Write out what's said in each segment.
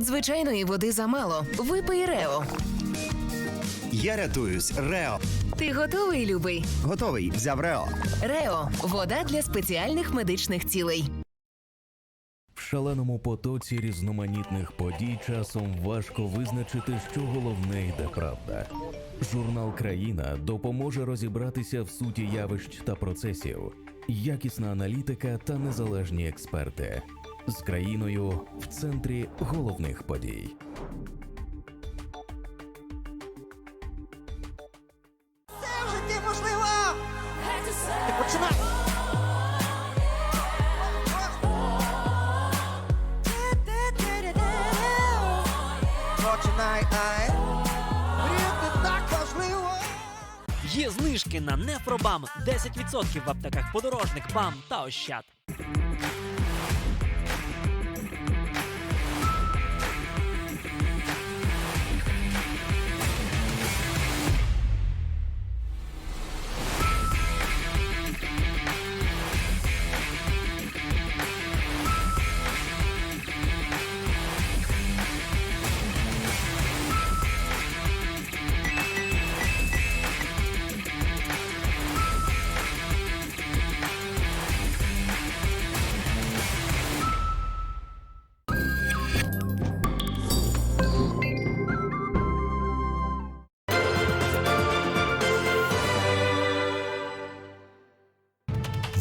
Тут звичайної води замало. Випий Рео. Я рятуюсь. Рео. Ти готовий, любий? Готовий. Взяв Рео. Рео вода для спеціальних медичних цілей. В шаленому потоці різноманітних подій часом важко визначити, що головне йде правда. Журнал Країна допоможе розібратися в суті явищ та процесів, якісна аналітика та незалежні експерти з країною в центрі головних подій. Це в житті можливо! Ти починай! Починай, ай! Мріяти так важливо! Є знижки на Нефробам 10% в аптеках подорожник, БАМ та Ощад.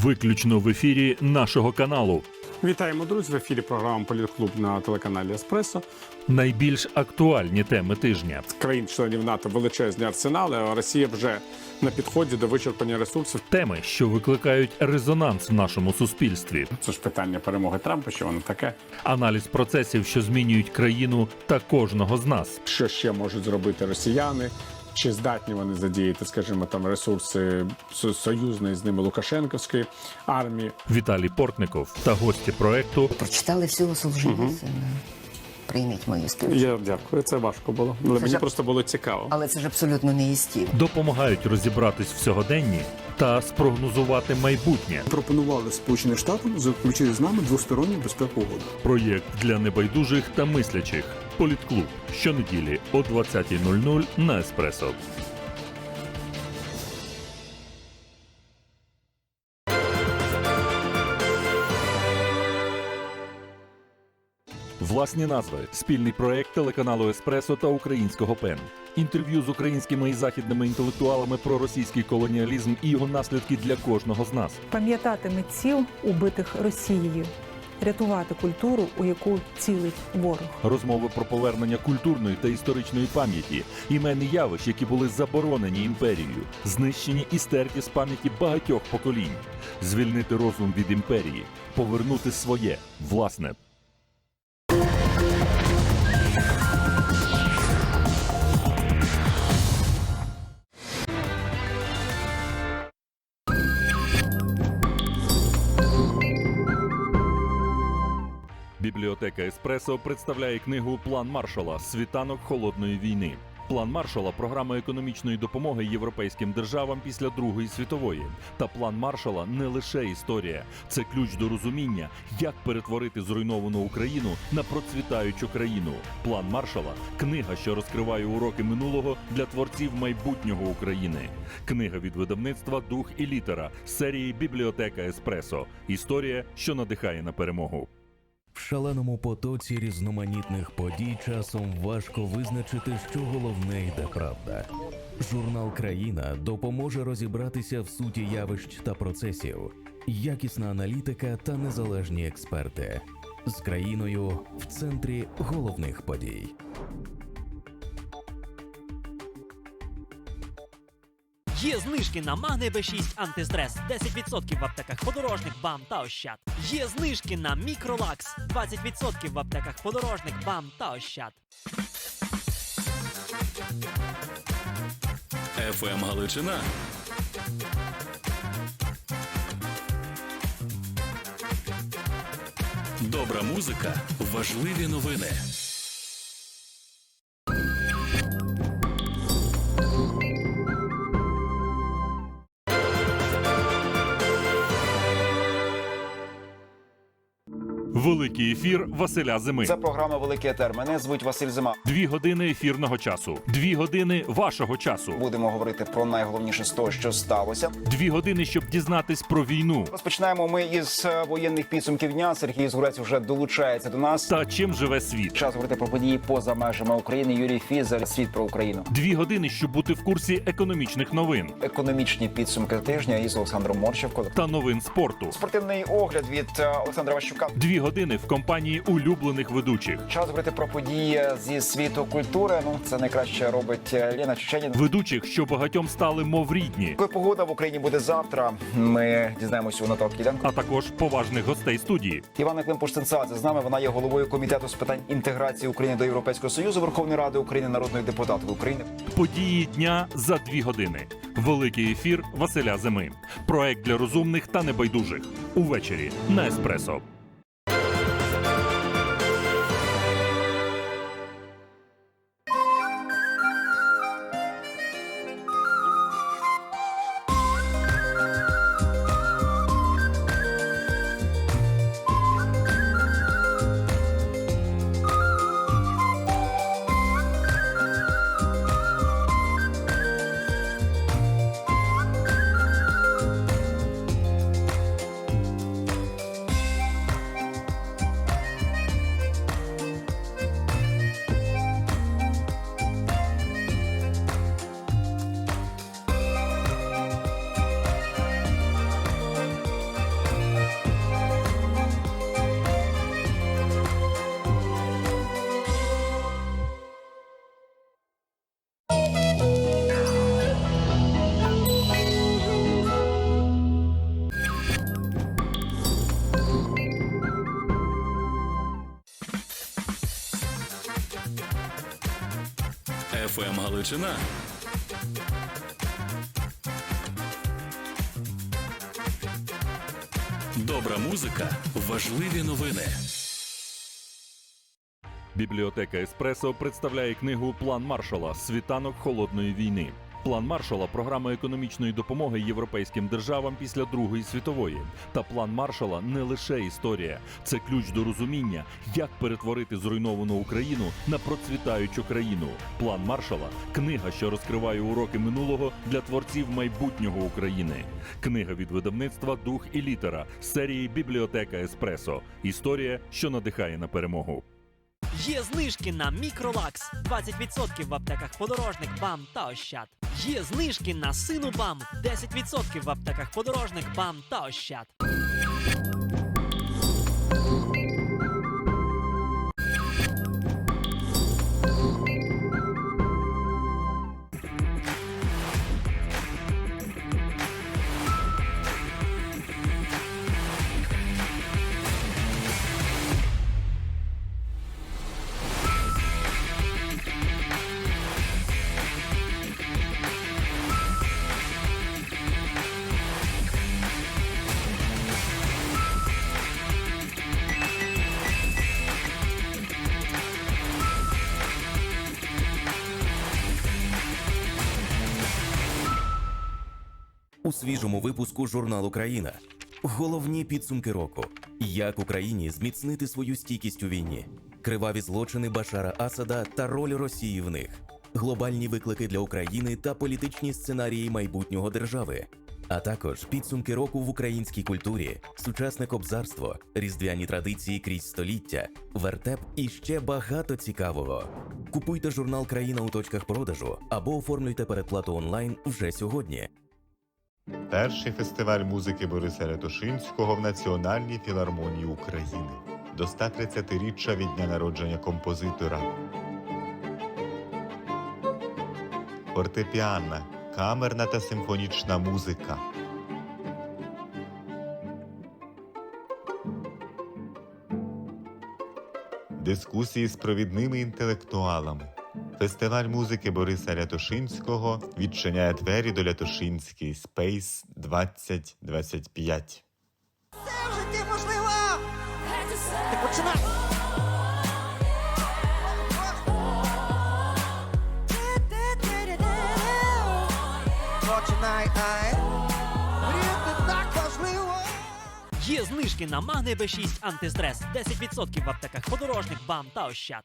Виключно в ефірі нашого каналу. Вітаємо, друзі! В ефірі програма Політклуб на телеканалі Еспресо. Найбільш актуальні теми тижня. Країн-членів НАТО величезні арсенали. А Росія вже на підході до вичерпання ресурсів. Теми, що викликають резонанс в нашому суспільстві. Це ж питання перемоги Трампа. Що воно таке? Аналіз процесів, що змінюють країну та кожного з нас. Що ще можуть зробити росіяни? Чи здатні вони задіяти, скажімо, там ресурси со- союзної з ними Лукашенківської армії? Віталій Портников та гості проекту Прочитали всього Солженіцина. Прийміть мою співчу. Я дякую. Це важко було. Але Це мені ж- просто було цікаво. Але це ж абсолютно не істі. допомагають розібратись в сьогоденні та спрогнозувати майбутнє. пропонували Сполученим Штатам заключити з нами двосторонню безпеку угоду. Проєкт для небайдужих та мислячих. Політклуб щонеділі о 20.00 на Еспресо. Власні назви спільний проект телеканалу Еспресо та українського ПЕН. Інтерв'ю з українськими і західними інтелектуалами про російський колоніалізм і його наслідки для кожного з нас. пам'ятати митців, убитих Росією, рятувати культуру, у яку цілить ворог. Розмови про повернення культурної та історичної пам'яті, імен і явищ, які були заборонені імперією, знищені і стерті з пам'яті багатьох поколінь, звільнити розум від імперії, повернути своє власне. Бібліотека Еспресо представляє книгу План Маршала Світанок холодної війни. План Маршала програма економічної допомоги європейським державам після Другої світової. Та план Маршала не лише історія, це ключ до розуміння, як перетворити зруйновану Україну на процвітаючу країну. План Маршала книга, що розкриває уроки минулого для творців майбутнього України. Книга від видавництва Дух і літера серії Бібліотека Еспресо. Історія, що надихає на перемогу. Шаленому потоці різноманітних подій часом важко визначити, що головне йде правда. Журнал Країна допоможе розібратися в суті явищ та процесів, якісна аналітика та незалежні експерти з країною в центрі головних подій. Є знижки на Магне Б6 антистрес 10% в аптеках подорожник, БАМ та Ощад. Є знижки на Мікролакс 20% в аптеках подорожник, БАМ та Ощад. ФМ Галичина. Добра музика, важливі новини. Великий ефір Василя Зими. Це програма Великий Етер. Мене звуть Василь Зима. Дві години ефірного часу, дві години вашого часу, Будемо говорити про найголовніше з того, що сталося. дві години, щоб дізнатись про війну Розпочинаємо ми із е, воєнних підсумків дня. Сергій Згурець вже долучається до нас. та чим живе світ. Час говорити про події поза межами України. Юрій Фізер, світ про Україну. Дві години, щоб бути в курсі економічних новин Економічні підсумки тижня із Олександром Морщевко. та новин спорту. Спортивний огляд від е, Олександра Ващука. Дві години в компанії улюблених ведучих. Час говорити про події зі світу культури. Ну це найкраще робить е, Лена Чеченін. Ведучих, що багатьом стали мов рідні, Коли погода в Україні буде завтра. Ми дізнаємося у Наталки Кіденко. а також поважних гостей студії. Івана Климпуш-Цинцадзе з нами. Вона є головою комітету з питань інтеграції України до Європейського союзу Верховної Ради України, народної депутатки України. Події дня за дві години. Великий ефір Василя Зими. Проект для розумних та небайдужих. Увечері на еспресо. ФМ Галичина. Добра музика, важливі новини. Бібліотека Еспресо представляє книгу План Маршала Світанок холодної війни. План Маршала програма економічної допомоги європейським державам після Другої світової. Та план Маршала не лише історія, це ключ до розуміння, як перетворити зруйновану Україну на процвітаючу країну. План Маршала книга, що розкриває уроки минулого для творців майбутнього України. Книга від видавництва Дух і літера з серії Бібліотека Еспресо. Історія, що надихає на перемогу. Є знижки на Мікролакс 20% в аптеках подорожник, БАМ та Ощад. Є знижки на сину БАМ 10% в аптеках подорожник, БАМ та Ощад. У свіжому випуску журналу Країна. Головні підсумки року. Як Україні зміцнити свою стійкість у війні, криваві злочини Башара Асада та роль Росії в них, глобальні виклики для України та політичні сценарії майбутнього держави, а також підсумки року в українській культурі, сучасне кобзарство, різдвяні традиції крізь століття, вертеп і ще багато цікавого. Купуйте журнал Країна у точках продажу або оформлюйте передплату онлайн вже сьогодні. Перший фестиваль музики Бориса Рятошинського в Національній філармонії України до 130-річчя від дня народження композитора. Фортепіанна, камерна та симфонічна музика. Дискусії з провідними інтелектуалами. Фестиваль музики Бориса Рятошинського відчиняє двері до Рятошинський Space 2025. Все в житті можливо! Ти починай! Починай, ай! Мріяти так важливо! Є знижки на Магне Б6 антистрес 10% в аптеках подорожник, бам та ощад.